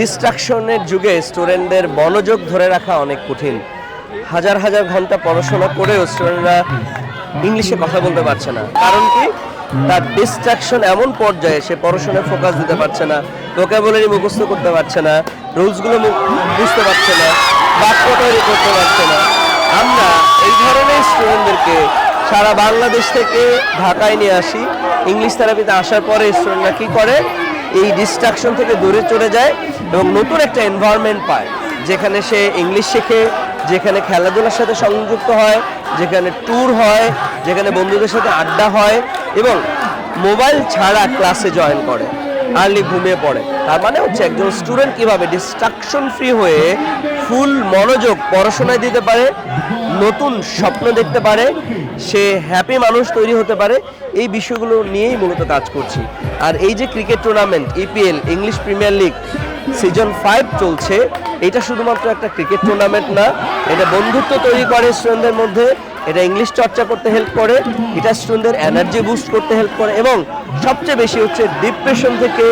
ডিস্ট্রাকশনের যুগে স্টুডেন্টদের মনোযোগ ধরে রাখা অনেক কঠিন। হাজার হাজার ঘণ্টা পড়াশোনা করেও স্টুডেন্টরা ইংলিশে কথা বলতে পারছে না। কারণ কি? তার ডিস্ট্রাকশন এমন পর্যায়ে সে পড়াশোনায় ফোকাস দিতে পারছে না ভোকাবুলারি মুখস্থ করতে পারছে না, রুলসগুলো বুঝতে পারছে না, বাক্য তৈরি করতে পারছে না। আমরা এই ধরনের স্টুডেন্টদেরকে সারা বাংলাদেশ থেকে ঢাকায় নিয়ে আসি। ইংলিশ থেরাপিতে আসার পরে স্টুডেন্টরা কী করে? এই ডিস্ট্রাকশন থেকে দূরে চলে যায় এবং নতুন একটা এনভায়রনমেন্ট পায়, যেখানে সে ইংলিশ শেখে, যেখানে খেলাধুলার সাথে সংযুক্ত হয়, যেখানে ট্যুর হয়, যেখানে বন্ধুদের সাথে আড্ডা হয় এবং মোবাইল ছাড়া ক্লাসে জয়েন করে আর্লি ঘুমিয়ে পড়ে। তার মানে হচ্ছে একজন স্টুডেন্ট কীভাবে ডিস্ট্রাকশন ফ্রি হয়ে ফুল মনোযোগ পড়াশোনায় দিতে পারে নতুন স্বপ্ন দেখতে পারে, সে হ্যাপি মানুষ তৈরি হতে পারে, এই বিষয়গুলো নিয়েই মূলত কাজ করছি। আর এই যে cricket tournament EPL English Premier League season five চলছে, এটা শুধুমাত্র একটা ক্রিকেট টুর্নামেন্ট না, এটা বন্ধুত্ব তৈরি করে স্টুডেন্টদের মধ্যে, এটা ইংলিশ চর্চা করতে হেল্প করে, এটা স্টুডেন্টদের এনার্জি বুস্ট করতে হেল্প করে, এবং সবচেয়ে বেশি হচ্ছে ডিপ্রেশন থেকে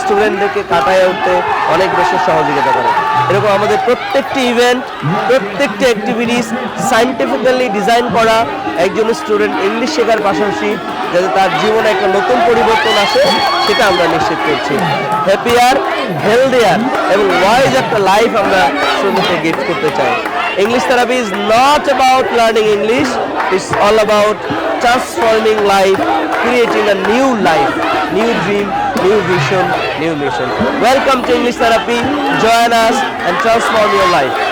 স্টুডেন্টদেরকে কাটায় উঠতে অনেক বেশি সহযোগিতা করে। এরকম আমাদের প্রত্যেকটি ইভেন্ট প্রত্যেকটি অ্যাক্টিভিটিস সাইন্টিফিক্যালি ডিজাইন করা একজন স্টুডেন্ট ইংলিশ শেখার পাশাপাশি যাতে তার জীবনে একটা নতুন পরিবর্তন আসে সেটা আমরা নিশ্চিত করছি। হ্যাপিয়ার হেলদিয়ার এবং ওয়াইজ একটা লাইফ আমরা স্টুডেন্টকে গিফট করতে চাই। English therapy is not about learning English, it's all about transforming life, creating a new life, new dream, new vision, new mission. Welcome to English therapy. Join us and transform your life.